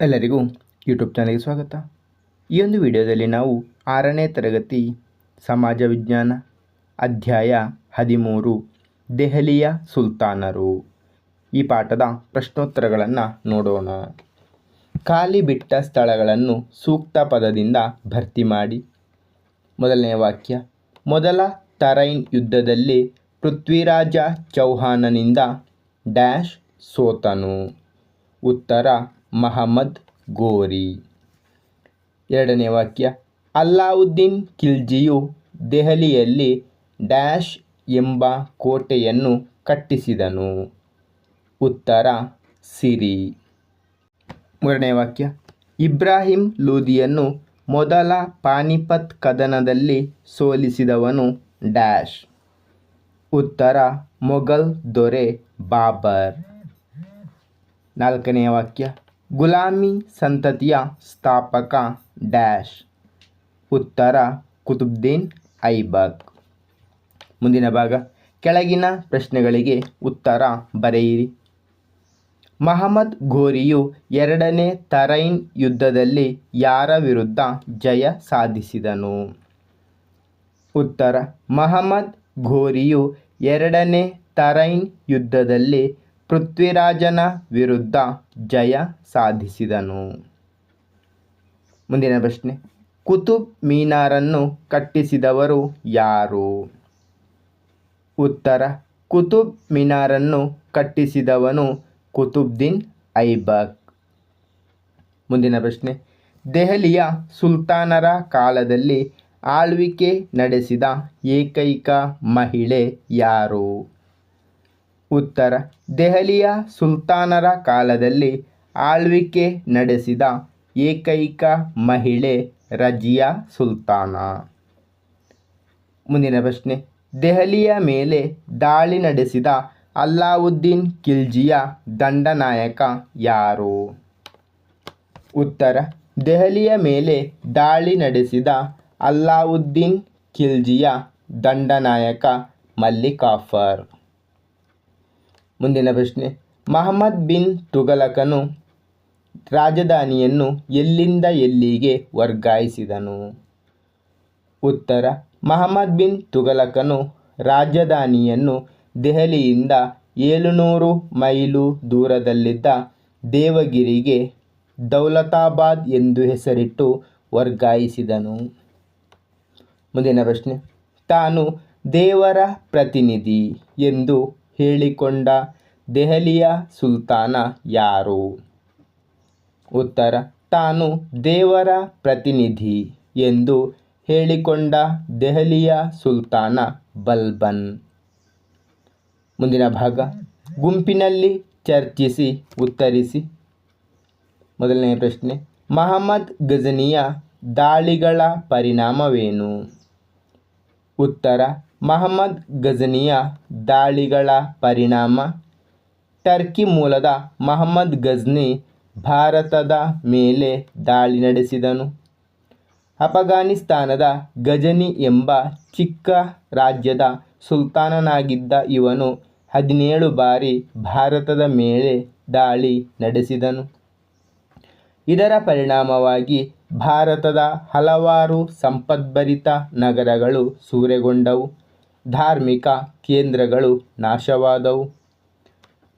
ಎಲ್ಲರಿಗೂ ಯೂಟ್ಯೂಬ್ ಚಾನಲ್ಗೆ ಸ್ವಾಗತ. ಈ ಒಂದು ವಿಡಿಯೋದಲ್ಲಿ ನಾವು ಆರನೇ ತರಗತಿ ಸಮಾಜ ವಿಜ್ಞಾನ ಅಧ್ಯಾಯ ಹದಿಮೂರು, ದೆಹಲಿಯ ಸುಲ್ತಾನರು. ಈ ಪಾಠದ ಪ್ರಶ್ನೋತ್ತರಗಳನ್ನು ನೋಡೋಣ. ಖಾಲಿ ಬಿಟ್ಟ ಸ್ಥಳಗಳನ್ನು ಸೂಕ್ತ ಪದದಿಂದ ಭರ್ತಿ ಮಾಡಿ. ಮೊದಲನೇ ವಾಕ್ಯ, ಮೊದಲ ತರೈನ್ ಯುದ್ಧದಲ್ಲಿ ಪೃಥ್ವಿರಾಜ ಚೌಹಾನನಿಂದ ಡ್ಯಾಶ್ ಸೋತನು. ಉತ್ತರ ಮಹಮ್ಮದ್ ಗೋರಿ. ಎರಡನೇ ವಾಕ್ಯ, ಅಲ್ಲಾವುದ್ದೀನ್ ಖಿಲ್ಜಿಯು ದೆಹಲಿಯಲ್ಲಿ ಡ್ಯಾಶ್ ಎಂಬ ಕೋಟೆಯನ್ನು ಕಟ್ಟಿಸಿದನು. ಉತ್ತರ, ಸಿರಿ. ಮೂರನೇ ವಾಕ್ಯ, ಇಬ್ರಾಹಿಂ ಲೂದಿಯನ್ನು ಮೊದಲ ಪಾನಿಪತ್ ಕದನದಲ್ಲಿ ಸೋಲಿಸಿದವನು ಡ್ಯಾಶ್. ಉತ್ತರ, ಮೊಘಲ್ ದೊರೆ ಬಾಬರ್. ನಾಲ್ಕನೆಯ ವಾಕ್ಯ ಗುಲಾಮಿ ಸಂತತಿಯ ಸ್ಥಾಪಕ ಡ್ಯಾಶ್. ಉತ್ತರ, ಕುತುಬ್ದೀನ್ ಐಬಕ್. ಮುಂದಿನ ಭಾಗ. ಕೆಳಗಿನ ಪ್ರಶ್ನೆಗಳಿಗೆ ಉತ್ತರ ಬರೆಯಿರಿ. ಮಹಮ್ಮದ್ ಘೋರಿಯು ಎರಡನೇ ತರೈನ್ ಯುದ್ಧದಲ್ಲಿ ಯಾರ ವಿರುದ್ಧ ಜಯ ಸಾಧಿಸಿದನು? ಉತ್ತರ, ಮಹಮ್ಮದ್ ಘೋರಿಯು ಎರಡನೇ ತರೈನ್ ಯುದ್ಧದಲ್ಲಿ ಪೃಥ್ವಿರಾಜನ ವಿರುದ್ಧ ಜಯ ಸಾಧಿಸಿದನು. ಮುಂದಿನ ಪ್ರಶ್ನೆ. ಕುತುಬ್ ಮೀನಾರನ್ನು ಕಟ್ಟಿಸಿದವರು ಯಾರು? ಉತ್ತರ. ಕುತುಬ್ ಮಿನಾರನ್ನು ಕಟ್ಟಿಸಿದವನು ಕುತುಬ್ದೀನ್ ಐಬಕ್. ಮುಂದಿನ ಪ್ರಶ್ನೆ. ದೆಹಲಿಯ ಸುಲ್ತಾನರ ಕಾಲದಲ್ಲಿ ಆಳ್ವಿಕೆ ನಡೆಸಿದ ಏಕೈಕ ಮಹಿಳೆ ಯಾರು? ಉತ್ತರ. ದೆಹಲಿಯ ಸುಲ್ತಾನರ ಕಾಲದಲ್ಲಿ ಆಳ್ವಿಕೆ ನಡೆಸಿದ ಏಕೈಕ ಮಹಿಳೆ ರಜಿಯಾ ಸುಲ್ತಾನ. ಮುಂದಿನ ಪ್ರಶ್ನೆ. ದೆಹಲಿಯ ಮೇಲೆ ದಾಳಿ ನಡೆಸಿದ ಅಲ್ಲಾವುದ್ದೀನ್ ಖಿಲ್ಜಿಯ ದಂಡನಾಯಕ ಯಾರು? ಉತ್ತರ. ದೆಹಲಿಯ ಮೇಲೆ ದಾಳಿ ನಡೆಸಿದ ಅಲ್ಲಾವುದ್ದೀನ್ ಖಿಲ್ಜಿಯ ದಂಡನಾಯಕ ಮಲ್ಲಿಕಾಫರ್. ಮುಂದಿನ ಪ್ರಶ್ನೆ. ಮಹಮ್ಮದ್ ಬಿನ್ ತುಗಲಕನು ರಾಜಧಾನಿಯನ್ನು ಎಲ್ಲಿಂದ ಎಲ್ಲಿಗೆ ವರ್ಗಾಯಿಸಿದನು? ಉತ್ತರ. ಮಹಮ್ಮದ್ ಬಿನ್ ತುಗಲಕನು ರಾಜಧಾನಿಯನ್ನು ದೆಹಲಿಯಿಂದ ಏಳುನೂರು ಮೈಲು ದೂರದಲ್ಲಿದ್ದ ದೇವಗಿರಿಗೆ ದೌಲತಾಬಾದ್ ಎಂದು ಹೆಸರಿಟ್ಟು ವರ್ಗಾಯಿಸಿದನು. ಮುಂದಿನ ಪ್ರಶ್ನೆ. ತಾನು ದೇವರ ಪ್ರತಿನಿಧಿ ಎಂದು ಹೇಳಿಕೊಂಡ ದೆಹಲಿಯ ಸುಲ್ತಾನ ಯಾರು? ಉತ್ತರ, ತಾನು ದೇವರ ಪ್ರತಿನಿಧಿ ಎಂದು ಹೇಳಿಕೊಂಡ ದೆಹಲಿಯ ಸುಲ್ತಾನ ಬಲ್ಬನ್. ಮುಂದಿನ ಭಾಗ, ಗುಂಪಿನಲ್ಲಿ ಚರ್ಚಿಸಿ, ಉತ್ತರಿಸಿ. ಮೊದಲನೆಯ ಪ್ರಶ್ನೆ, ಮಹಮ್ಮದ್ ಗಜನಿಯ ದಾಳಿಗಳ ಪರಿಣಾಮವೇನು? ಉತ್ತರ ಮಹಮ್ಮದ್ ಗಜನಿಯ ದಾಳಿಗಳ ಪರಿಣಾಮ. ಟರ್ಕಿ ಮೂಲದ ಮಹಮ್ಮದ್ ಗಜ್ನಿ ಭಾರತದ ಮೇಲೆ ದಾಳಿ ನಡೆಸಿದನು. ಅಫಘಾನಿಸ್ತಾನದ ಗಜನಿ ಎಂಬ ಚಿಕ್ಕ ರಾಜ್ಯದ ಸುಲ್ತಾನನಾಗಿದ್ದ ಇವನು ಹದಿನೇಳು ಬಾರಿ ಭಾರತದ ಮೇಲೆ ದಾಳಿ ನಡೆಸಿದನು. ಇದರ ಪರಿಣಾಮವಾಗಿ ಭಾರತದ ಹಲವಾರು ಸಂಪದ್ಭರಿತ ನಗರಗಳು ಸೂರೆಗೊಂಡವು. ಧಾರ್ಮಿಕ ಕೇಂದ್ರಗಳು ನಾಶವಾದವು.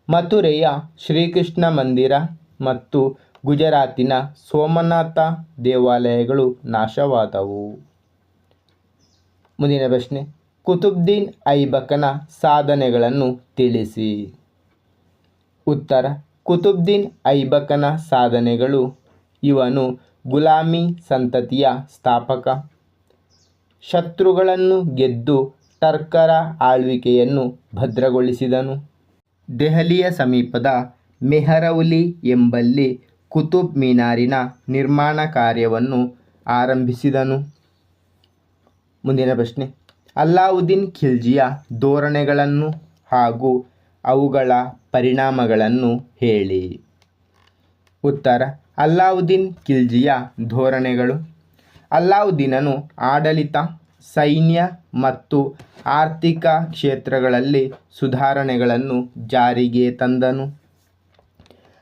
ಮಥುರೆಯ ಶ್ರೀಕೃಷ್ಣ ಮಂದಿರ ಮತ್ತು ಗುಜರಾತಿನ ಸೋಮನಾಥ ದೇವಾಲಯಗಳು ನಾಶವಾದವು. ಮುಂದಿನ ಪ್ರಶ್ನೆ. ಕುತುಬ್ದೀನ್ ಐಬಕನ ಸಾಧನೆಗಳನ್ನು ತಿಳಿಸಿ. ಉತ್ತರ. ಕುತುಬ್ದೀನ್ ಐಬಕನ ಸಾಧನೆಗಳು ಇವನು ಗುಲಾಮಿ ಸಂತತಿಯ ಸ್ಥಾಪಕ. ಶತ್ರುಗಳನ್ನು ಗೆದ್ದು ಟರ್ಕರ ಆಳ್ವಿಕೆಯನ್ನು ಭದ್ರಗೊಳಿಸಿದನು. ದೆಹಲಿಯ ಸಮೀಪದ ಮೆಹರೌಲಿ ಎಂಬಲ್ಲಿ ಕುತುಬ್ ಮಿನಾರಿನ ನಿರ್ಮಾಣ ಕಾರ್ಯವನ್ನು ಆರಂಭಿಸಿದನು. ಮುಂದಿನ ಪ್ರಶ್ನೆ. ಅಲ್ಲಾವುದ್ದೀನ್ ಖಿಲ್ಜಿಯ ಧೋರಣೆಗಳನ್ನು ಹಾಗೂ ಅವುಗಳ ಪರಿಣಾಮಗಳನ್ನು ಹೇಳಿ. ಉತ್ತರ. ಅಲ್ಲಾವುದ್ದೀನ್ ಖಿಲ್ಜಿಯ ಧೋರಣೆಗಳು. ಅಲ್ಲಾವುದ್ದೀನನು ಆಡಳಿತ ಸೈನ್ಯ ಮತ್ತು ಆರ್ಥಿಕ ಕ್ಷೇತ್ರಗಳಲ್ಲಿ ಸುಧಾರಣೆಗಳನ್ನು ಜಾರಿಗೆ ತಂದನು.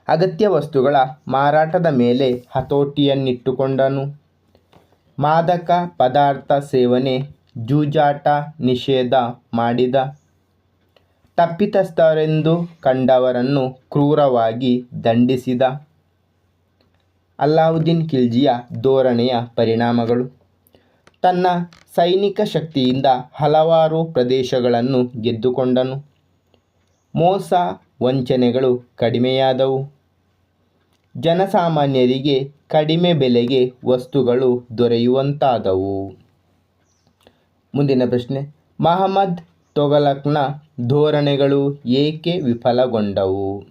ಅಗತ್ಯ ವಸ್ತುಗಳ ಮಾರಾಟದ ಮೇಲೆ ಹತೋಟಿಯನ್ನಿಟ್ಟುಕೊಂಡನು. ಮಾದಕ ಪದಾರ್ಥ ಸೇವನೆ ಜೂಜಾಟ ನಿಷೇಧ ಮಾಡಿದ. ತಪ್ಪಿತಸ್ಥರೆಂದು ಕಂಡವರನ್ನು ಕ್ರೂರವಾಗಿ ದಂಡಿಸಿದ. ಅಲ್ಲಾವುದ್ದೀನ್ ಖಿಲ್ಜಿಯ ಧೋರಣೆಯ ಪರಿಣಾಮಗಳು. ತನ್ನ ಸೈನಿಕ ಶಕ್ತಿಯಿಂದ ಹಲವಾರು ಪ್ರದೇಶಗಳನ್ನು ಗೆದ್ದುಕೊಂಡನು. ಮೋಸ ವಂಚನೆಗಳು ಕಡಿಮೆಯಾದವು. ಜನಸಾಮಾನ್ಯರಿಗೆ ಕಡಿಮೆ ಬೆಲೆಗೆ ವಸ್ತುಗಳು ದೊರೆಯುವಂತಾದವು. ಮುಂದಿನ ಪ್ರಶ್ನೆ, ಮಹಮ್ಮದ್ ತೊಗಲಕ್ನ ಧೋರಣೆಗಳು ಏಕೆ ವಿಫಲಗೊಂಡವು?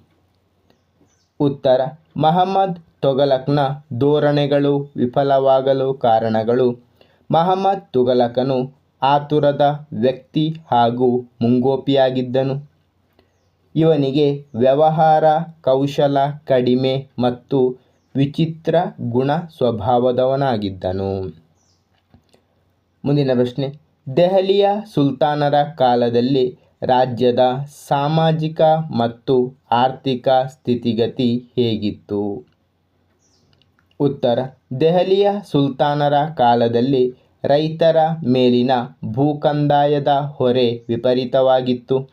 ಉತ್ತರ, ಮಹಮ್ಮದ್ ತೊಗಲಕ್ನ ಧೋರಣೆಗಳು ವಿಫಲವಾಗಲು ಕಾರಣಗಳು ಮಹಮ್ಮದ್ ತುಘಲಕನು ಆತುರದ ವ್ಯಕ್ತಿ ಹಾಗೂ ಮುಂಗೋಪಿಯಾಗಿದ್ದನು. ಇವನಿಗೆ ವ್ಯವಹಾರ, ಕೌಶಲ ಕಡಿಮೆ ಮತ್ತು ವಿಚಿತ್ರ ಗುಣ ಸ್ವಭಾವದವನಾಗಿದ್ದನು. ಮುಂದಿನ ಪ್ರಶ್ನೆ. ದೆಹಲಿಯ ಸುಲ್ತಾನರ ಕಾಲದಲ್ಲಿ ರಾಜ್ಯದ ಸಾಮಾಜಿಕ ಮತ್ತು ಆರ್ಥಿಕ ಸ್ಥಿತಿಗತಿ ಹೇಗಿತ್ತು? ಉತ್ತರ. ದೆಹಲಿಯ ಸುಲ್ತಾನರ ಕಾಲದಲ್ಲಿ ರೈತರ ಮೇಲಿನ ಭೂಕಂದಾಯದ ಹೊರೆ ವಿಪರೀತವಾಗಿತ್ತು.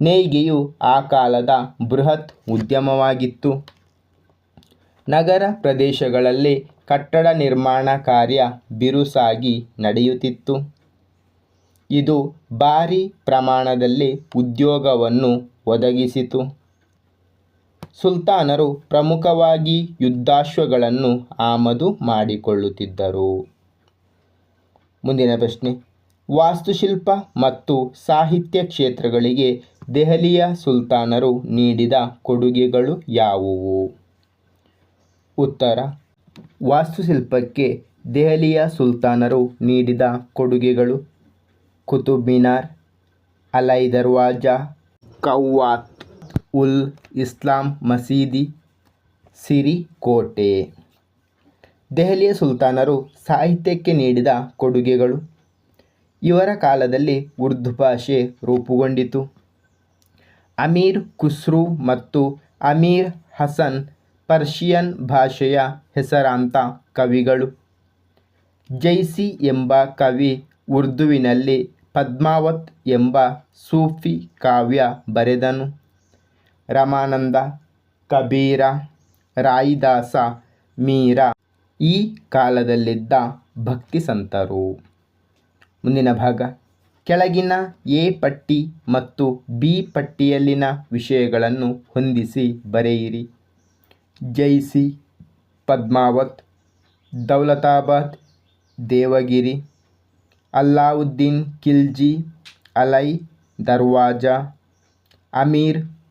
ನೇಯ್ಗೆಯು ಆ ಕಾಲದ ಬೃಹತ್ ಉದ್ಯಮವಾಗಿತ್ತು. ನಗರ ಪ್ರದೇಶಗಳಲ್ಲಿ ಕಟ್ಟಡ ನಿರ್ಮಾಣ ಕಾರ್ಯ ಬಿರುಸಾಗಿ ನಡೆಯುತ್ತಿತ್ತು. ಇದು ಭಾರಿ ಪ್ರಮಾಣದಲ್ಲಿ ಉದ್ಯೋಗವನ್ನು ಒದಗಿಸಿತು. ಸುಲ್ತಾನರು ಪ್ರಮುಖವಾಗಿ ಯುದ್ಧಾಶ್ವಗಳನ್ನು ಆಮದು ಮಾಡಿಕೊಳ್ಳುತ್ತಿದ್ದರು. ಮುಂದಿನ ಪ್ರಶ್ನೆ. ವಾಸ್ತುಶಿಲ್ಪ ಮತ್ತು ಸಾಹಿತ್ಯ ಕ್ಷೇತ್ರಗಳಿಗೆ ದೆಹಲಿಯ ಸುಲ್ತಾನರು ನೀಡಿದ ಕೊಡುಗೆಗಳು ಯಾವುವು? ಉತ್ತರ. ವಾಸ್ತುಶಿಲ್ಪಕ್ಕೆ ದೆಹಲಿಯ ಸುಲ್ತಾನರು ನೀಡಿದ ಕೊಡುಗೆಗಳು ಕುತುಬ್ ಮಿನಾರ್, ಅಲೈ ದರ್ವಾಜಾ, ಕವ್ವಾತ್. ಉಲ್ ಇಸ್ಲಾಂ ಮಸೀದಿ ಸಿರಿ ಕೋಟೆ ದೆಹಲಿಯ ಸುಲ್ತಾನರು ಸಾಹಿತ್ಯಕ್ಕೆ ನೀಡಿದ ಕೊಡುಗೆಗಳು. ಇವರ ಕಾಲದಲ್ಲಿ ಉರ್ದು ಭಾಷೆ ರೂಪುಗೊಂಡಿತು. ಅಮೀರ್ ಖುಸ್ರು ಮತ್ತು ಅಮೀರ್ ಹಸನ್ ಪರ್ಷಿಯನ್ ಭಾಷೆಯ ಹೆಸರಾಂತ ಕವಿಗಳು. ಜೈಸಿ ಎಂಬ ಕವಿ ಉರ್ದುವಿನಲ್ಲಿ ಪದ್ಮಾವತ್ ಎಂಬ ಸೂಫಿ ಕಾವ್ಯ ಬರೆದನು. ರಮಾನಂದ, ಕಬೀರ, ರಾಯಿದಾಸ, ಮೀರ ಈ ಕಾಲದಲ್ಲಿದ್ದ ಭಕ್ತಿ ಸಂತರು. ಮುಂದಿನ ಭಾಗ. ಕೆಳಗಿನ ಎ ಪಟ್ಟಿ ಮತ್ತು ಬಿ ಪಟ್ಟಿಯಲ್ಲಿನ ವಿಷಯಗಳನ್ನು ಹೊಂದಿಸಿ ಬರೆಯಿರಿ. ಜೈಸಿ, ಪದ್ಮಾವತ್, ದೌಲತಾಬಾದ್, ದೇವಗಿರಿ, ಅಲ್ಲಾವುದ್ದೀನ್ ಖಿಲ್ಜಿ, ಅಲೈ, ದರ್ವಾಜಾ, ಅಮೀರ್